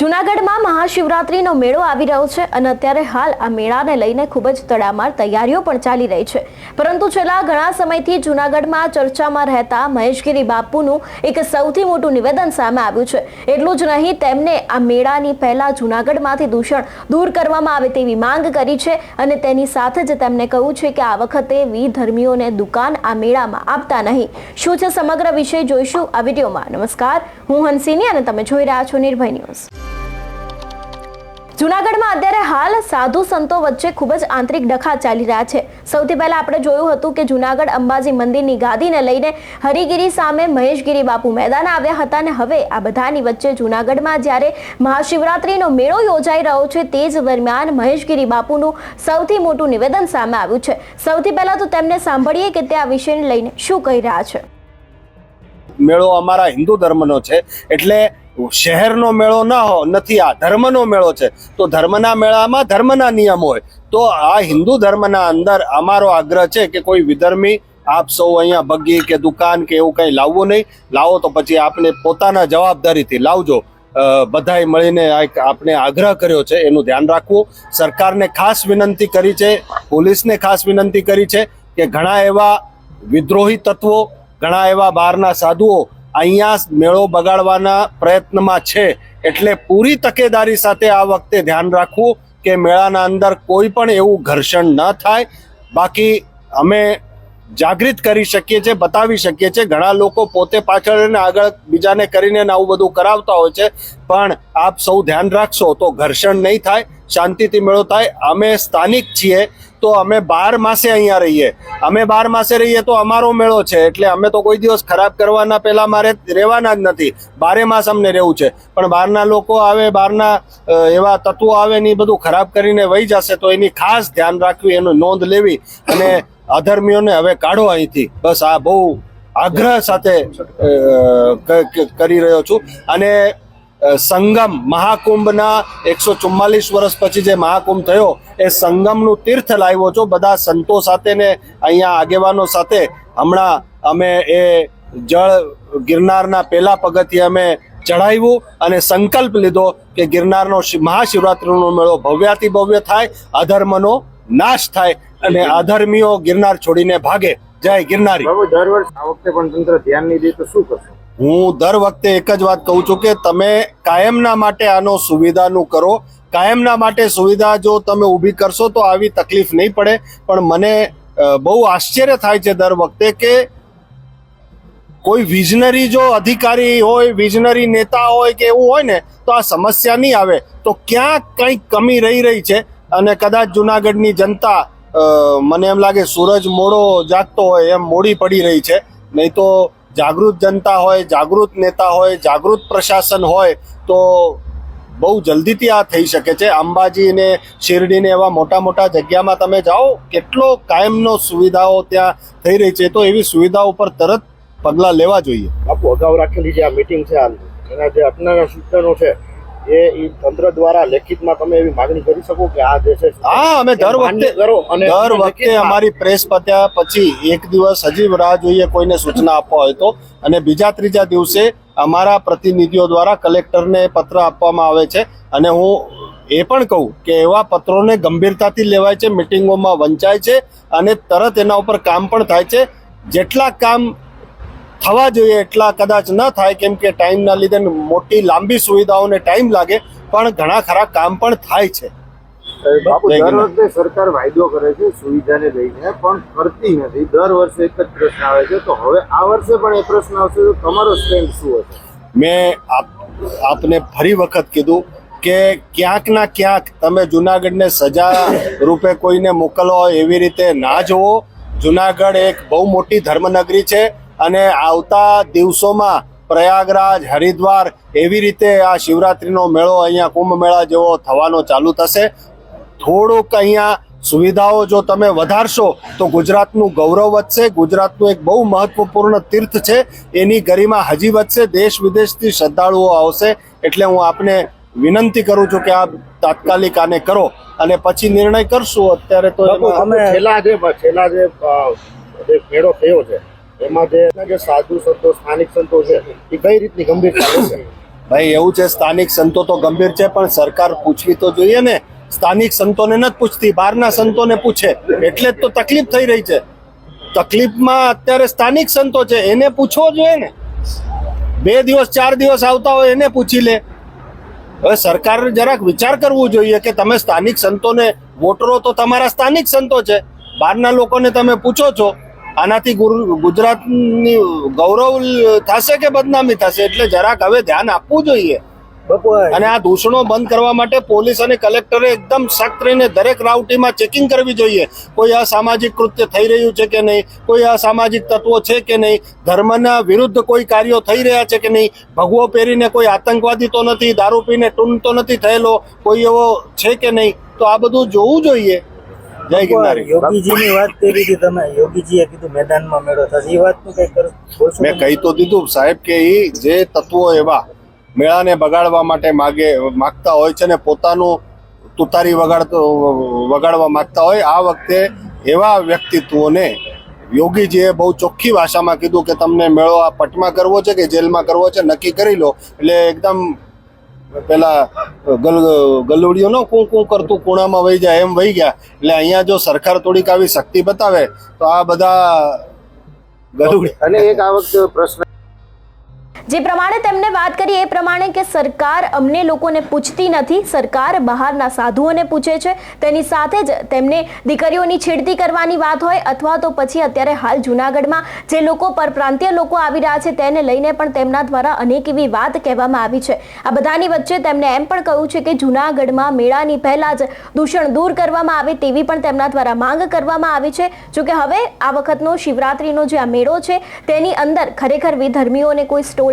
જૂનાગઢમાં મહાશિવરાત્રીનો મેળો આવી રહ્યો છે અને અત્યારે હાલ આ મેળાને લઈને ખૂબ જ તડામાર તૈયારીઓ પણ ચાલી રહી છે. પરંતુ છેલ્લા ઘણા સમયથી જુનાગઢમાં ચર્ચામાં રહેતા મહેશગીરી બાપુનું એક સૌથી મોટું નિવેદન સામે આવ્યું છે. એટલું જ નહીં, તેમને આ મેળાની પહેલાં જુનાગઢમાંથી દૂષણ દૂર કરવામાં આવે તેવી માંગ કરી છે અને તેની સાથે જ તેમણે કહ્યું છે કે આ વખતે વિધર્મીઓને દુકાન આ મેળામાં આપતા નહીં. શું છે સમગ્ર વિષય જોઈશું આ વિડીયોમાં. નમસ્કાર, હું હંસિની અને તમે જોઈ રહ્યા છો નિર્ભય ન્યૂઝ. જૂનાગઢમાં અત્યારે હાલ સાધુ સંતો વચ્ચે ખૂબ જ આંતરિક ડખા ચાલી રહ્યા છે. સૌથી પહેલા આપણે જોયું હતું કે જુનાગઢ અંબાજી મંદિરની ગાદીને લઈને હરિગીરી સામે મહેશગીરી બાપુ મેદાન આવ્યા હતા અને હવે આ બધાની વચ્ચે જુનાગઢમાં જ્યારે મહાશિવરાત્રીનો મેળો યોજાઈ રહ્યો છે, તે જ દરમિયાન મહેશગીરી બાપુનું સૌથી મોટું નિવેદન સામે આવ્યું છે. સૌથી પહેલા તો તેમને સાંભળીએ કે તે આ વિષયને લઈને શું કહી રહ્યા છે. મેળો અમારા હિન્દુ ધર્મનો છે, એટલે શહેરનો મેળો ના નથી, આ ધર્મનો મેળો છે. તો ધર્મના મેળામાં ધર્મના નિયમ હોય. તો આ હિન્દુ ધર્મના અંદર અમારો આગ્રહ છે કે કોઈ વિધર્મી, આપ સૌ અહીંયા બગી કે દુકાન કે એવું કંઈ લાવવું નહીં. લાવો તો પછી આપણે પોતાના જવાબદારીથી લાવજો. બધાએ મળીને આપણે આગ્રહ કર્યો છે, એનું ધ્યાન રાખવું. સરકારને ખાસ વિનંતી કરી છે, પોલીસને ખાસ વિનંતી કરી છે કે ઘણા એવા વિદ્રોહી તત્વો, ઘણા એવા બહારના સાધુઓ અહીંયા મેળો બગાડવાના પ્રયત્નમાં છે. એટલે પૂરી તકેદારી સાથે આ વખતે ધ્યાન રાખવું કે મેળાના અંદર કોઈ પણ એવું ઘર્ષણ ન થાય. બાકી અમે જાગૃત કરી શકીએ છીએ, બતાવી શકીએ છીએ. ઘણા લોકો પોતે પાછળ અને આગળ બીજાને કરીને આવું બધું કરાવતા હોય છે. પણ આપ સૌ ધ્યાન રાખશો તો ઘર્ષણ નહીં થાય, શાંતિથી મેળો થાય. અમે સ્થાનિક છીએ. તો અમે બાર માસે અહીંયા રહીએ. અમે બાર માસે રહીએ તો અમારો મેળો છે. એટલે અમે તો કોઈ દિવસ ખરાબ કરવાના પહેલાં મારે રહેવાના જ નથી. બારે માસ અમને રહેવું છે. પણ બહારના લોકો આવે, બહારના એવા તત્વો આવે ને એ બધું ખરાબ કરીને વહી જશે તો એની ખાસ ધ્યાન રાખવી, એનું નોંધ લેવી અને અધર્મીઓને હવે કાઢો અહીંથી. બસ આ બહુ આગ્રહ સાથે કરી રહ્યો છું. અને સંગમ મહાકુંભના એકસો ચુમ્માલીસ વર્ષ પછી જે મહાકુંભ થયો એ સંગમનું તીર્થ લાવ્યો છો. બધા સંતો સાથે ને અહીંયા આગેવાનો સાથે હમણાં અમે એ જળ ગિરનારના પહેલા પગથિયે અમે ચઢાવ્યું અને સંકલ્પ લીધો કે ગિરનારનો મહાશિવરાત્રિનો મેળો ભવ્યાતિ ભવ્ય થાય અધર્મનો નાશ થાય અને અધર્મીઓ ગિરનાર છોડીને ભાગે. જય ગિરનારી. દર વર્ષ આ વખતે પણ તંત્ર ધ્યાન નહીં દે તો શું કરશો? હું દર વખતે એક જ વાત કહું છું કે તમે કાયમના માટે આનો સુવિધાનું કરો. કાયમના માટે સુવિધા જો તમે ઊભી કરશો તો આવી તકલીફ નહીં પડે. પણ મને બહુ આશ્ચર્ય થાય છે દર વખતે કે કોઈ વિઝનરી જો અધિકારી હોય, વિઝનરી નેતા હોય કે એવું હોય ને, તો આ સમસ્યા નહીં આવે. તો ક્યાંક કંઈક કમી રહી રહી છે અને કદાચ જુનાગઢની જનતા મને એમ લાગે સૂરજ મોડો જાગતો હોય એમ મોડી પડી રહી છે. નહીં તો જાગૃત જનતા હોય, જાગૃત નેતા હોય, જાગૃત પ્રશાસન હોય, તો બહુ જલ્દીથી આ થઈ શકે છે. અંબાજીને શિરડીને એવા મોટા મોટા જગ્યામાં તમે જાઓ, કેટલો કાયમનો સુવિધાઓ ત્યાં થઈ રહી છે, તો એવી સુવિધાઓ ઉપર તરત પગલાં લેવા જોઈએ. બાપુ, અગાઉ રાખેલી જે આ મિટિંગ છે, આ એના જે અટનારા સૂચનો છે એ ઈ તંત્ર દ્વારા લેખિતમાં તમે એવી માગણી કરી શકો કે આ જે છે હા અમે દર વખતે કરો અને દર વખતે અમારી પ્રેસ પત્યા પછી એક દિવસ હજી રાહ જોઈએ કોઈને સૂચના આપવા હોય તો. અને બીજા ત્રીજા દિવસે અમારા પ્રતિનિધિઓ દ્વારા કલેક્ટરને પત્ર આપવામાં આવે છે. અને હું એ પણ કહું કે એવા પત્રોને ગંભીરતાથી લેવાય છે મિટિંગોમાં વંચાય છે અને તરત એના ઉપર કામ પણ થાય છે. જેટલા કામ થવા જોઈએ એટલા કદાચ ન થાય કેમ કે ટાઈમના લીધે મોટી લાંબી સુવિધાઓને ટાઈમ લાગે પણ ઘણા ખરા કામ પણ થાય છે. દર. વખતે સરકાર વાયદો કરે છે સુવિધાને લઈને પણ કરતી નથી. દર વર્ષે એક જ પ્રશ્ન આવે છે તો હવે આ વર્ષે પણ એ પ્રશ્ન આવશે તો તમારો સ્ટેન્ડ શું હશે? મેં આપ આપને ફરી વખત કીધું કે ક્યાંક ના ક્યાંક તમે જુનાગઢને સજા રૂપે કોઈને મોકલો એવી રીતે ના જુઓ. જુનાગઢ એક બહુ મોટી ધર્મનગરી છે. અને આવતા દિવસોમાં પ્રયાગરાજ હરિદ્વાર એવી રીતે આ શિવરાત્રીનો મેળો અહીંયા કુંભ મેળા જેવો થવાનો ચાલુ થશે. થોડુંક અહીંયા સુવિધાઓ જો તમે વધારશો તો ગુજરાતનું ગૌરવ વધશે. ગુજરાતનું એક બહુ મહત્વપૂર્ણ તીર્થ છે. એની ગરિમા હજી વધશે. દેશ વિદેશથી શ્રદ્ધાળુઓ આવશે. એટલે હું આપને વિનંતી કરું છું કે આ તાત્કાલિક આને કરો અને પછી નિર્ણય કરશું. અત્યારે તો છેલ્લા જે છેલ્લા જે મેળો થયો છે એમાં જે જે સાધુ સંતો, સ્થાનિક સંતો છે, એ કઈ રીતની ગંભીર છે? ભાઈ, એવું છે, સ્થાનિક સંતો તો ગંભીર છે, પણ સરકાર પૂછવી તો જોઈએ ને. સ્થાનિક સંતોને નથી પૂછતી, બહારના સંતોને પૂછે. એટલે જ તો તકલીફ થઈ રહી છે. તકલીફમાં અત્યારે સ્થાનિક સંતો છે, એને પૂછવો જોઈએ ને. બે દિવસ, ચાર દિવસ આવતા હોય, એને પૂછી લે. હવે સરકારે જરાક વિચાર કરવો જોઈએ કે તમે સ્થાનિક સંતોને, વોટરો તો તમારા સ્થાનિક સંતો છે. બહારના લોકોને તમે પૂછો છો. આનાથી ગુજરાતની ગૌરવ થશે કે બદનામી થશે એટલે જરાક હવે ધ્યાન આપવું જોઈએ. અને આ દૂષણો બંધ કરવા માટે પોલીસ અને કલેક્ટરે એકદમ સખ્ત રહીને દરેક રાઉટીમાં ચેકિંગ કરવી જોઈએ. કોઈ અસામાજિક કૃત્ય થઈ રહ્યું છે કે નહીં? કોઈ અસામાજિક તત્વો છે કે નહીં? ધર્મના વિરુદ્ધ કોઈ કાર્યો થઈ રહ્યા છે કે નહીં? ભગવો પહેરીને કોઈ આતંકવાદી તો નથી? દારૂ પીને ટૂન તો નથી થયેલો? કોઈ એવો છે કે નહીં? તો આ બધું જોવું જોઈએ. જય ગિરનારી. યોગીજીની વાત કરી હતી તમે યોગીજીએ કીધું મેદાનમાં મેળો. થશે એ વાતનું કઈ કર મેં કહી તો દીધું સાહેબ કે એ જે તત્વો એવા મેળાને બગાડવા માટે માગે માગતા હોય છે ને પોતાનું તુતારી વગાડતો વગાડવા માગતા હોય આ વખતે એવા વ્યક્તિત્વોને યોગીજીએ બહુ ચોખ્ખી ભાષામાં કીધું કે તમને મેળો આ પટમાં કરવો છે કે જેલમાં કરવો છે નક્કી કરી લો. એટલે એકદમ પેલા ગલ ગલુડિયો નો કું કું કરતું, કુણામાં વહી જાય, એમ વહી ગયા. એટલે અહીંયા જો સરકાર થોડીક આવી શક્તિ બતાવે, તો આ બધા ગલુડી અને એક આ વખતે પ્રશ્ન જે પ્રમાણે તેમને વાત કરી, એ પ્રમાણે કે સરકાર અમને લોકોને પૂછતી નથી. સરકાર બહારના સાધુઓને પૂછે છે. તેની સાથે જ તેમને દીકરીઓની છેડતી કરવાની વાત હોય અથવા તો પછી અત્યારે હાલ જૂનાગઢમાં જે લોકો પરપ્રાંતીય લોકો આવી રહ્યા છે, તેને લઈને પણ તેમના દ્વારા અનેક એવી વાત કહેવામાં આવી છે. આ બધાની વચ્ચે તેમણે એમ પણ કહ્યું છે કે જૂનાગઢમાં મેળાની પહેલાં જ દૂષણ દૂર કરવામાં આવે તેવી પણ તેમના દ્વારા માંગ કરવામાં આવી છે. જોકે હવે આ વખતનો શિવરાત્રિનો જે આ મેળો છે, તેની અંદર ખરેખર વિધર્મીઓને કોઈ સ્ટોલ